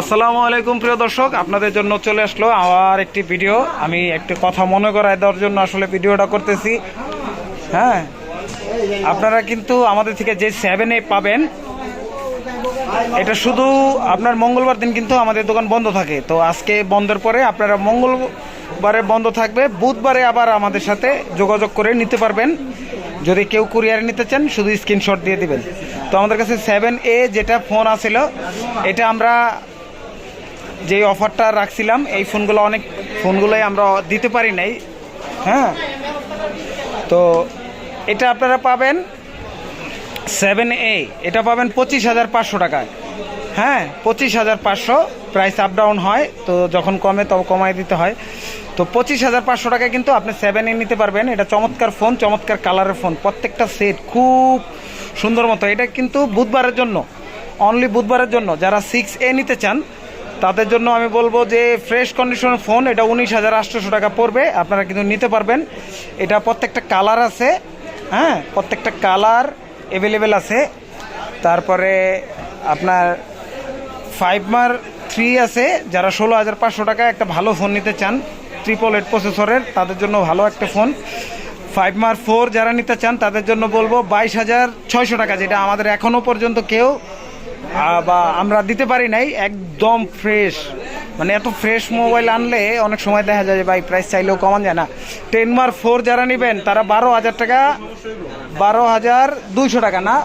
আসসালামু আলাইকুম প্রিয় দর্শক, আপনাদের জন্য চলে আসলো আমার একটি ভিডিও। আমি একটি কথা মনে করায় দেওয়ার জন্য আসলে ভিডিওটা করতেছি। হ্যাঁ আপনারা কিন্তু আমাদের থেকে যে সেভেন পাবেন, এটা শুধু আপনার মঙ্গলবার দিন কিন্তু আমাদের দোকান বন্ধ থাকে। তো আজকে বন্ধের পরে আপনারা মঙ্গলবারে বন্ধ থাকবে, বুধবারে আবার আমাদের সাথে যোগাযোগ করে নিতে পারবেন। যদি কেউ কুরিয়ারে নিতে চান, শুধু স্ক্রিনশট দিয়ে দিবেন। তো আমাদের কাছে সেভেন এ যেটা ফোন আছিল, এটা আমরা যে অফারটা রাখছিলাম, এই ফোনগুলো অনেক ফোনগুলোই আমরা দিতে পারি নাই। হ্যাঁ? তো এটা আপনারা পাবেন সেভেন এ এটা পাবেন পঁচিশ হাজার পাঁচশো টাকায়। হ্যাঁ? পঁচিশ হাজার পাঁচশো। প্রাইস আপ ডাউন হয়, তো যখন কমে তখন কমাই দিতে হয়। তো পঁচিশ হাজার পাঁচশো টাকায় কিন্তু আপনি সেভেন এ নিতে পারবেন। এটা চমৎকার ফোন চমৎকার কালারের ফোন প্রত্যেকটা সেট খুব সুন্দর মতো। এটা কিন্তু বুধবারের জন্য। অনলি বুধবারের জন্য। যারা সিক্স এ নিতে চান, তাদের জন্য আমি বলব যে ফ্রেশ কন্ডিশনের ফোন এটা উনিশ হাজার আটশোশো টাকা পড়বে। আপনারা কিন্তু নিতে পারবেন। এটা প্রত্যেকটা কালার আছে। হ্যাঁ প্রত্যেকটা কালার অ্যাভেলেবেল আছে। তারপরে আপনার ফাইভ মার থ্রি আছে। যারা ষোলো হাজার পাঁচশো টাকা একটা ভালো ফোন নিতে চান ট্রিপল এইট প্রসেসরের তাদের জন্য ভালো একটা ফোন ফাইভ মার ফোর যারা নিতে চান, তাদের জন্য বলব বাইশ হাজার ছয়শো টাকা, যেটা আমাদের এখনও পর্যন্ত কেউ বা আমরা দিতে পারি নাই, একদম ফ্রেশ মানে এত ফ্রেশ মোবাইল আনলে অনেক সময় দেখা যায় যে ভাই প্রাইস চাইলেও কমান যায় না। টেন মার ফোর যারা নেবেন, তারা বারো হাজার টাকা, বারো হাজার দুইশো টাকা না,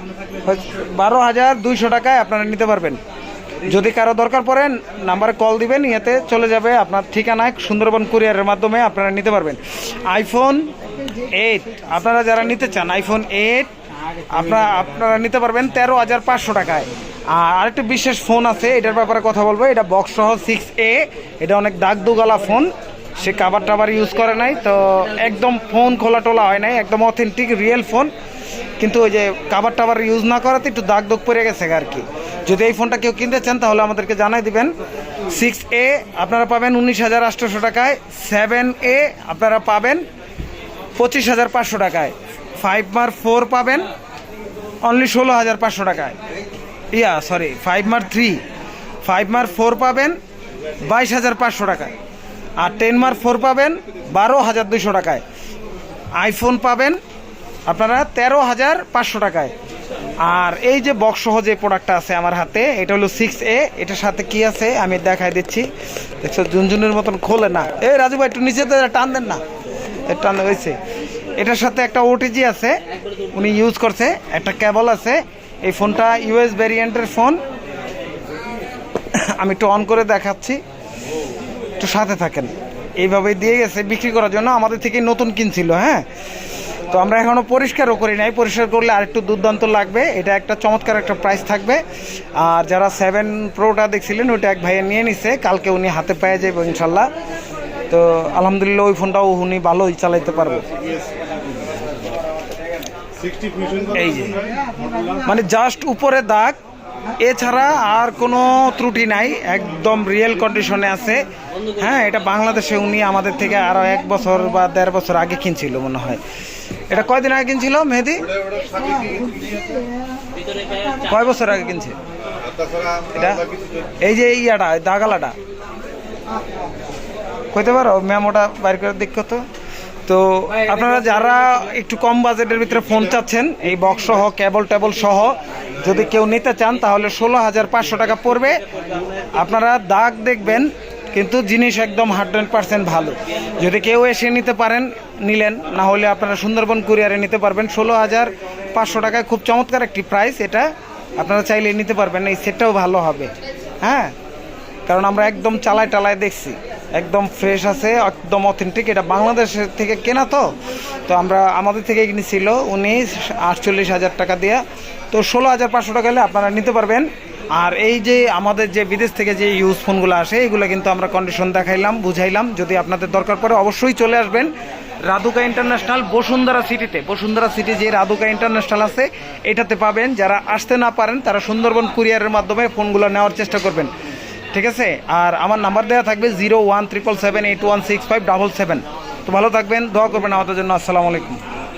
বারো হাজার দুইশো টাকায় আপনারা নিতে পারবেন। যদি কারও দরকার পড়ে, নাম্বারে কল দিবেন, ইয়েতে চলে যাবে আপনার ঠিকানায়, সুন্দরবন কুরিয়ারের মাধ্যমে আপনারা নিতে পারবেন। আইফোন এইট আপনারা যারা নিতে চান আইফোন এইট আপনারা আপনারা নিতে পারবেন তেরো হাজার পাঁচশো টাকায়। আর আরেকটা বিশেষ ফোন আছে, এটার ব্যাপারে কথা বলব, এটা বক্স সহ সিক্স এ এটা অনেক দাগ দুগালা ফোন সে কাবার টাবার ইউজ করে নাই, তো একদম ফোন খোলা টোলা হয় নাই, একদম অথেন্টিক রিয়েল ফোন কিন্তু ওই যে কাবার টাবার ইউজ না করাতে একটু দাগ দাগ পড়ে গেছে আর কি। যদি এই ফোনটা কেউ কিনতে চান, তাহলে আমাদেরকে জানাই দিবেন। সিক্স এ আপনারা পাবেন উনিশ হাজার আটশোশো টাকায়। সেভেন এ আপনারা পাবেন পঁচিশ হাজার পাঁচশো টাকায়। ফাইভ মার ফোর পাবেন অনলি ষোলো হাজার পাঁচশো টাকায়। ইয়া সরি ফাইভ মার থ্রি ফাইভ মার ফোর পাবেন বাইশ হাজার পাঁচশো টাকায়। আর টেন মার ফোর পাবেন বারো হাজার দুশো টাকায়। আইফোন পাবেন আপনারা তেরো হাজার পাঁচশো টাকায়। আর এই যে বক্স সহ যে প্রোডাক্টটা আছে আমার হাতে, এটা হলো সিক্স এ এটার সাথে কি আছে আমি দেখাই দিচ্ছি। দেখছ, ঝুনঝুনের মতন খোলে না। এ, রাজু ভাই, একটু নিচে টান দেন না। টান হয়েছে। এটার সাথে একটা ওটিজি আছে, উনি ইউজ করছে, একটা কেবল আছে। এই ফোনটা ইউএস ভ্যারিয়েন্টের ফোন আমি একটু অন করে দেখাচ্ছি। একটু সাথে থাকেন। এইভাবে দিয়ে গেছে, বিক্রি করার জন্য আমাদের থেকে নতুন কিনছিল হ্যাঁ? তো আমরা এখনও পরিষ্কারও করি নাই। পরিষ্কার করলে আরেকটু দুর্দান্ত লাগবে। এটা একটা চমৎকার একটা প্রাইস থাকবে। আর যারা সেভেন প্রোটা দেখছিলেন ওইটা এক ভাইয়া নিয়ে নিছে। কালকে উনি হাতে পেয়ে যাবে ইনশাল্লাহ। তো আলহামদুলিল্লাহ ওই ফোনটাও উনি ভালোই চালাইতে পারবে। এই যে। মানে জাস্ট উপরে দাগ এছাড়া আর কোনো ত্রুটি নাই, একদম রিয়েল কন্ডিশনে আছে। হ্যাঁ এটা বাংলাদেশে উনি আমাদের থেকে আরও এক বছর বা দেড় বছর আগে কিনছিল মনে হয়। এটা কয়দিন আগে কিনছিল মেহেদি? কয় বছর আগে কিনছে? এটা? এই যে ইয়াটা দাগালাটা কইতে পারো ম্যাম ওটা বাইর করে দেখো তো। তো আপনারা যারা একটু কম বাজেটের ভিতরে ফোন চাচ্ছেন, এই বক্স সহ কেবল টেবল সহ যদি কেউ নিতে চান, তাহলে ষোলো হাজার পাঁচশো টাকা পড়বে। আপনারা দাগ দেখবেন, কিন্তু জিনিস একদম হান্ড্রেড পার্সেন্ট ভালো। যদি কেউ এসে নিতে পারেন, নিলেন, না হলে আপনারা সুন্দরবন কুরিয়ারে নিতে পারবেন। ষোলো হাজার পাঁচশো টাকায় খুব চমৎকার একটি প্রাইস এটা। আপনারা চাইলে নিতে পারবেন, এই সেটটাও ভালো হবে। হ্যাঁ? কারণ আমরা একদম চালায় টালায় দেখছি। একদম ফ্রেশ আছে, একদম অথেন্টিক এটা বাংলাদেশের থেকে কেনা তো। তো আমরা, আমাদের থেকে কিনেছিল উনি আটচল্লিশ হাজার টাকা দিয়ে তো ষোলো হাজার পাঁচশো টাকা হলে আপনারা নিতে পারবেন। আর এই যে আমাদের যে বিদেশ থেকে যে ইউজ ফোনগুলো আসে, এগুলো কিন্তু আমরা কন্ডিশন দেখাইলাম, বুঝাইলাম। যদি আপনাদের দরকার পড়ে অবশ্যই চলে আসবেন রাধুকা ইন্টারন্যাশনাল বসুন্ধরা সিটিতে। বসুন্ধরা সিটি যে রাধুকা ইন্টারন্যাশনাল আছে, এটাতে পাবেন। যারা আসতে না পারেন, তারা সুন্দরবন কুরিয়ারের মাধ্যমে ফোনগুলো নেওয়ার চেষ্টা করবেন। ঠিক আছে? আর আমার নাম্বার দেওয়া থাকবে zero one triple seven eight one six five double seven. তো ভালো থাকবেন, দোয়া করবেন আমাদের জন্য। আসসালামু আলাইকুম।